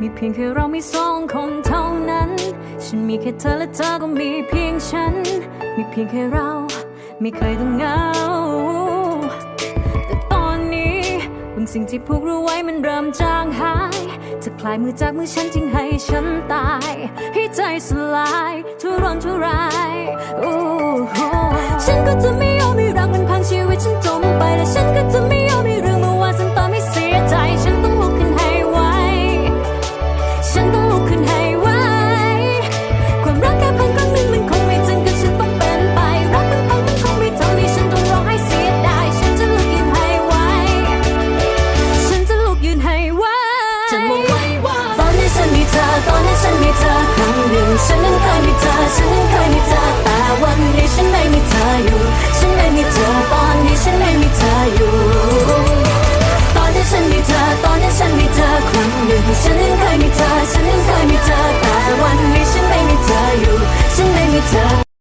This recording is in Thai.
มีเพียงแค่เราไม่สองคนเท่านั้น ฉันมีแค่เธอและเธอก็มีเพียงฉัน มีเพียงแค่เราไม่เคยต้องเหงา แต่ตอนนี้บางสิ่งที่พูกเราไว้มันเริ่มจางหายจะคลายมือจากมือฉันจริงให้ฉันตาย ให้ใจสลาย 当年的你他，当年。